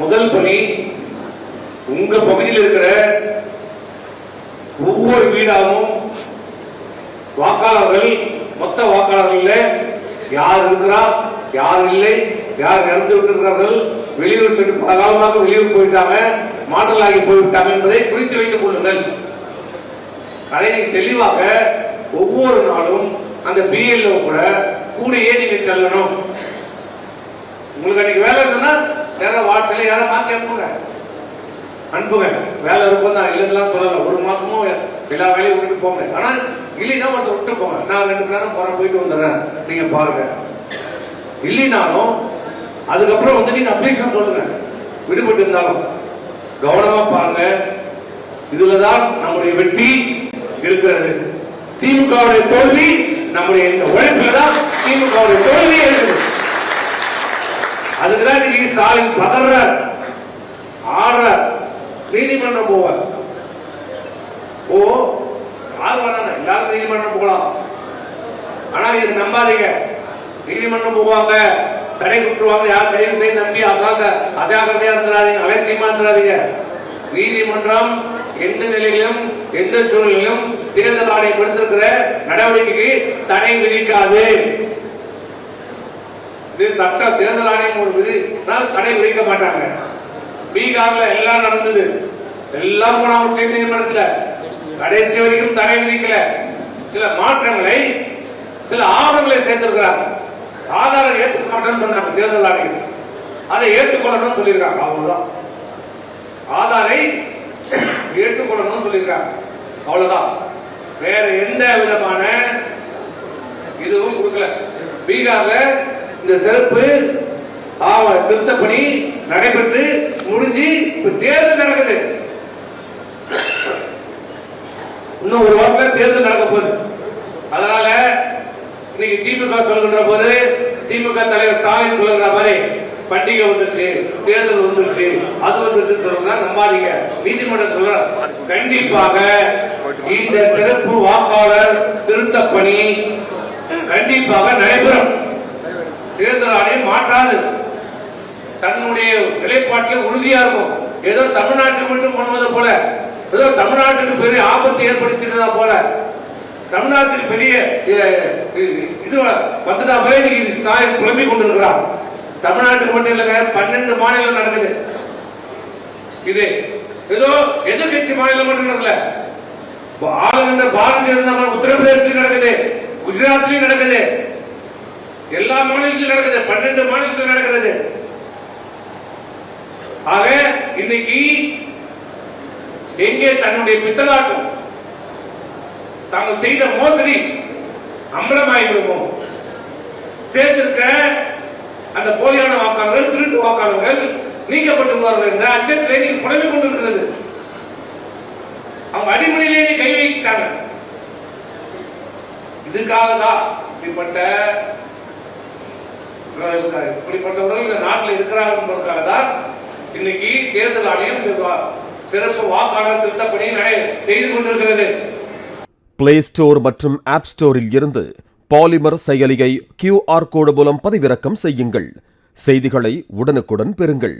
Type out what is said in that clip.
முதல் பணி உங்க பகுதியில் இருக்கிற ஒவ்வொரு வீடாகவும் வாக்காளர்கள் மொத்த வாக்காளர்கள் யார் இருக்கிறா யார் இல்லை யார் இறந்து விட்டிருக்கிறார்கள் வெளியூர் சென்று பல காலமாக வெளியூர் போயிட்டாங்க மாற்றலாகி போய்விட்டாங்க என்பதை குறித்து வைத்துக் கொள்ளுங்கள். அதை தெளிவாக ஒவ்வொரு நாளும் அந்த பிஎல்ஓ கூட கூடையே நீங்க செல்லணும். உங்களுக்கு அன்னைக்கு வேலை இருந்ததுன்னா யாரோ வாட்ஸ்அப்ல யாரோ மாத்தி அனுப்புங்க. அனுப்புங்க. வேலை இருக்கும் நான் இல்லைன்னா சொல்லல. ஒரு மாசமும் எல்லா வேலையும் விட்டுட்டு போங்க. ஆனா இல்லைன்னா ஒருத்தர் விட்டு போங்க. நான் ரெண்டு மணி நேரம் போறேன் போயிட்டு வந்துடுறேன். நீங்க பாருங்க. இல்லைனாலும் அதுக்கப்புறம் வந்து நீங்க அப்ளிகேஷன் சொல்லுங்க. விடுபட்டு இருந்தாலும். கவனமா பாருங்க. இதுலதான் நம்முடைய வெற்றி இருக்கிறது. திமுகவுடைய தோல்வி நம்முடைய இந்த உழைப்புல தான் திமுகவுடைய தோல்வி இருக்குது அதுக்குதான் இன்னைக்கு ஸ்டாலின் பதற ஆடுற நீதிமன்றம் போவார். ஓ யார் வராங்க எல்லாரும் நீதிமன்றம் போகலாம். ஆனா இது நம்பாதீங்க. நீதிமன்றம் போவாங்க தடை குட்டுவாங்க யார் தயவு செய்து நம்பி அசாந்த அஜாக்கிரதையா இருந்துடாதீங்க அலட்சியமா இருந்துடாதீங்க நீதிமன்றம் எந்த நிலையிலும் எந்த சூழ்நிலையிலும் தேர்தல் ஆணையம் எடுத்திருக்கிற நடவடிக்கைக்கு தடை விதிக்காது. இது சட்ட தேர்தல் ஆணையம் கொடுக்குது விதி தடை விதிக்க மாட்டாங்க. பீகார்ல எல்லாம் நடந்தது. எல்லாம் போனா உச்ச நீதிமன்றத்துல கடைசி வரைக்கும் தடை விதிக்கல. சில மாற்றங்களை சில ஆவணங்களை சேர்த்திருக்கிறாங்க. ஆதாரம் ஏற்றுக்க மாட்டேன்னு சொன்னாங்க தேர்தல் ஆணையம். அதை ஏற்றுக்கொள்ளணும்னு சொல்லியிருக்காங்க. அவ்வளவுதான். ஆதாரை ஏற்றுக்கொள்ளணும்னு சொல்லியிருக்காங்க. அவ்வளவுதான். வேற எந்த விதமான இதுவும் கொடுக்கல. பீகார்ல இந்த சிறப்பு ஆவ திருத்தப்பணி நடைபெற்று முடிஞ்சு இப்ப தேர்தல் நடக்குது. இன்னும் ஒரு வாரத்துல தேர்தல் நடக்க போகுது. அதனால இன்னைக்கு திமுக சொல்கின்ற போது திமுக தலைவர் ஸ்டாலின் சொல்லுகிற மாதிரி பண்டிகை வந்துருச்சு தேர்தல் வந்துருச்சு அது வந்துருச்சு சொல்லுங்க நம்பாதீங்க. நீதிமன்றம் சொல்ற கண்டிப்பாக இந்த சிறப்பு வாக்காளர் திருத்த பணி கண்டிப்பாக நடைபெறும். தேர்தல் ஆணையம் மாற்றாது. தன்னுடைய நிலைப்பாட்டில் உறுதியா இருக்கும். ஏதோ தமிழ்நாட்டுக்கு மட்டும் பண்ணுவது போல ஏதோ தமிழ்நாட்டுக்கு பெரிய ஆபத்து ஏற்படுத்தினதா போல. தமிழ்நாட்டுக்கு பெரிய இது வந்துட்டா போய் இன்னைக்கு ஸ்டாலின் குழம்பிக் கொண்டிருக்கிறார். தமிழ்நாட்டுக்கு மட்டும் இல்லைங்க பன்னெண்டு மாநிலம் நடக்குது. இது ஏதோ எதிர்கட்சி மாநிலம் மட்டும் நடக்கல. ஆளுகின்ற பாரதிய ஜனதா உத்தரப்பிரதேசத்திலும் நடக்குது குஜராத்லயும் நடக்குது. எல்லா மாநிலத்திலும் நடக்குது பன்னெண்டு மாநிலத்தில் நடக்கிறது. ஆக இன்னைக்கு எங்கே தன்னுடைய பித்தலாட்டம் தாங்கள் செய்த மோசடி அம்பலமாயிருக்கும் சேர்ந்திருக்க அந்த போலியான வாக்காளர்கள் திருட்டு வாக்காளர்கள் நீக்கப்பட்டுள்ளார்கள் என்ற அச்சத்திலே நீங்க புலம்பிக் கொண்டிருக்கிறது. அவங்க அடிமனையிலே நீ கை வைக்கிட்டாங்க இதுக்காக தான் இப்படிப்பட்ட இருக்காரு இப்படிப்பட்டவர்கள் இந்த நாட்டில் இருக்கிறார்கள் என்பதற்காக தான் இன்னைக்கு தேர்தல் ஆணையம் சிறப்பு- வாக்காளர் திருத்தப்பணி செய்து கொண்டிருக்கிறது. பிளே ஸ்டோர் மற்றும் ஆப் ஸ்டோரில் இருந்து பாலிமர் செயலியை கியூஆர் கோடு மூலம் பதிவிறக்கம் செய்யுங்கள். செய்திகளை உடனுக்குடன் பெறுங்கள்.